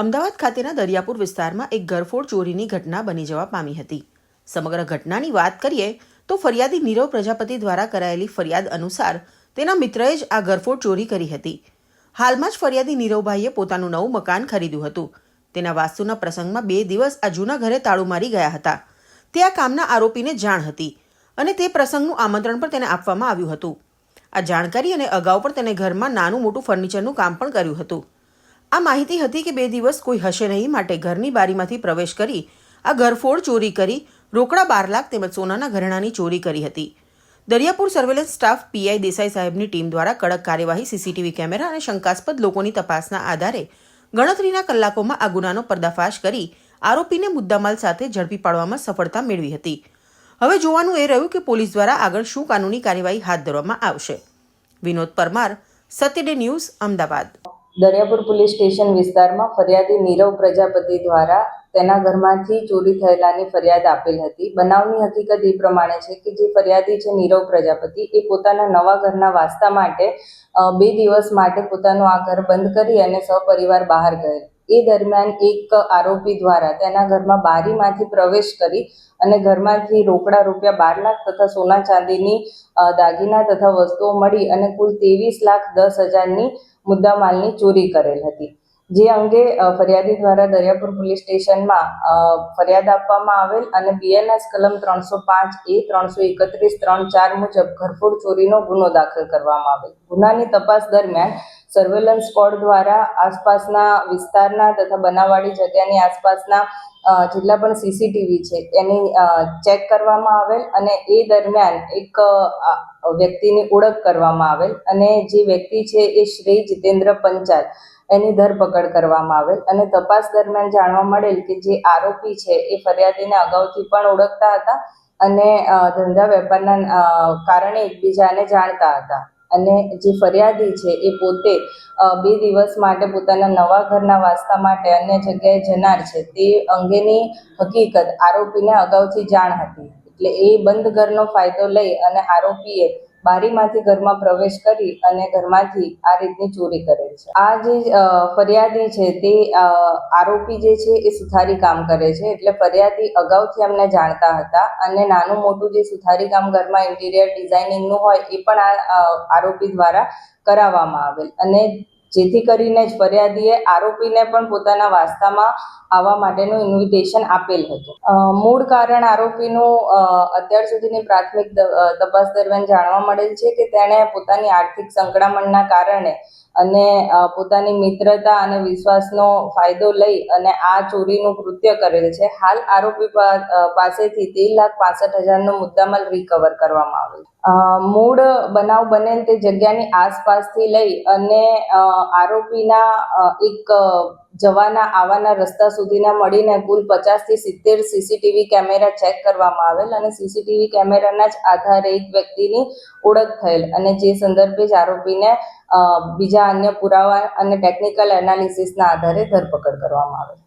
અમદાવાદ ખાતેના દરિયાપુર વિસ્તારમાં એક ઘરફોડ ચોરીની ઘટના બની જવા પામી હતી. સમગ્ર ઘટનાની વાત કરીએ તો ફરિયાદી નીરવ પ્રજાપતિ દ્વારા કરાયેલી ફરિયાદ અનુસાર તેના મિત્રએ જ આ ઘરફોડ ચોરી કરી હતી. હાલમાં જ ફરિયાદી નીરવભાઈએ પોતાનું નવું મકાન ખરીદ્યું હતું. તેના વાસ્તુના પ્રસંગમાં બે દિવસ આ જૂના ઘરે તાળું મારી ગયા હતા. તે આ કામના આરોપીને જાણ હતી અને તે પ્રસંગનું આમંત્રણ પણ તેને આપવામાં આવ્યું હતું. આ જાણકારી અને અગાઉ પણ તેને ઘરમાં નાનું મોટું ફર્નિચરનું કામ પણ કર્યું હતું. આ માહિતી હતી કે બે દિવસ કોઈ હશે નહીં, માટે ઘરની બારીમાંથી પ્રવેશ કરી આ ઘરફોડ ચોરી કરી રોકડા બાર લાખ તેમજ સોનાના ઘરેણાની ચોરી કરી હતી. Dariyapur surveillance staff PI Desai સાહેબની ટીમ દ્વારા કડક કાર્યવાહી, સીસીટીવી કેમેરા અને શંકાસ્પદ લોકોની તપાસના આધારે ગણતરીના કલાકોમાં આ ગુનાનો પર્દાફાશ કરી આરોપીને મુદ્દામાલ સાથે ઝડપી પાડવામાં સફળતા મેળવી હતી. હવે જોવાનું એ રહ્યું કે પોલીસ દ્વારા આગળ શું કાનૂની કાર્યવાહી હાથ ધરવામાં આવશે. Vinod Parmar, Satyaday news, Ahmedabad. Dariyapur police station વિસ્તારમાં ફરિયાદી નીરવ પ્રજાપતિ દ્વારા તેના ઘરમાંથી ચોરી થયેલાની ફરિયાદ આપેલ હતી. બનાવની હકીકત એ પ્રમાણે છે કે જે ફરિયાદી છે નીરવ પ્રજાપતિ, એ પોતાના નવા ઘરના વાસ્તા માટે બે દિવસ માટે પોતાનું આ ઘર બંધ કરી અને સપરિવાર બહાર ગયેલ. એ દરમિયાન એક આરોપી દ્વારા તેના ઘરમાં બારીમાંથી પ્રવેશ કરી અને ઘરમાંથી રોકડા રૂપિયા બાર લાખ તથા સોના ચાંદીની દાગીના તથા વસ્તુઓ મળી અને કુલ ત્રેવીસ લાખ દસ હજારની મુદ્દામાલની ચોરી કરેલ હતી. જે અંગે ફરિયાદી દ્વારા દરિયાપુર પોલીસ સ્ટેશનમાં ફરિયાદ આપવામાં આવેલ અને બીએનએસ કલમ ત્રણસો પાંચ એ ત્રણસો એકત્રીસ ત્રણ ચાર મુજબ ઘરફોડ ચોરીનો ગુનો દાખલ કરવામાં આવેલ. ગુનાની તપાસ દરમિયાન સર્વેલન્સ સ્કોડ દ્વારા આસપાસના વિસ્તારના તથા બનાવવાળી જગ્યાની આસપાસના જેટલા પણ સીસીટીવી છે એની ચેક કરવામાં આવેલ અને એ દરમિયાન એક વ્યક્તિની ઓળખ કરવામાં આવેલ અને જે વ્યક્તિ છે એ શ્રી જીતેન્દ્ર પંચાલ. એની ધરપકડ કરવામાં આવેલ અને તપાસ દરમિયાન જાણવા મળેલ કે જે આરોપી છે, એ ફરિયાદીને અગાઉથી પણ ઓળખતા હતા અને ધંધા વેપારના કારણે એકબીજાને જાણતા હતા. અને જે ફરિયાદી છે, એ પોતે બે દિવસ માટે પોતાના નવા ઘરના વાસ્તા માટે અન્ય જગ્યાએ જનાર છે. તે અંગેની હકીકત આરોપીને અગાઉથી જાણ હતી. એટલે એ બંધ ઘરનો ફાયદો લઈ અને આરોપીએ બારીમાંથી ઘરમાં પ્રવેશ કરી અને ઘરમાંથી આ રીતની ચોરી કરે છે. આ જે ફરિયાદી છે તે આરોપી જે છે એ સુથારી કામ કરે છે. એટલે ફરિયાદી અગાઉથી અમને જાણતા હતા અને નાનું મોટું જે સુથારી કામ ઘરમાં ઇન્ટિરિયર ડિઝાઇનિંગનું હોય એ પણ આ આરોપી દ્વારા કરાવવામાં આવેલ. અને જેથી કરીને જ ફરિયાદીએ આરોપીને પણ પોતાના વાસ્તામાં આવવા માટેનું ઇન્વિટેશન આપેલ હતું. મૂળ કારણ આરોપીનું અત્યાર સુધીની પ્રાથમિક તપાસ દરમિયાન જાણવા મળેલ છે કે તેણે પોતાની આર્થિક સંકળામણના કારણે અને પોતાની મિત્રતા અને વિશ્વાસનો ફાયદો લઈ અને આ ચોરીનું કૃત્ય કરેલ છે. હાલ આરોપી પાસેથી તેર લાખ પાસઠ હજારનો મુદ્દામાલ રિકવર કરવામાં આવેલ મૂળ બનાવ બનેલ તે જગ્યાની આસપાસથી લઈ અને આરોપીના એક જવાના આવવાના રસ્તા સુધીના મળીને કુલ પચાસથી સિત્તેર સીસીટીવી કેમેરા ચેક કરવામાં આવેલ અને સીસીટીવી કેમેરાના જ આધારે એક વ્યક્તિની ઓળખ થયેલ અને જે સંદર્ભે જ આરોપીને બીજા અન્ય પુરાવા અને ટેકનિકલ એનાલિસિસના આધારે ધરપકડ કરવામાં આવેલ.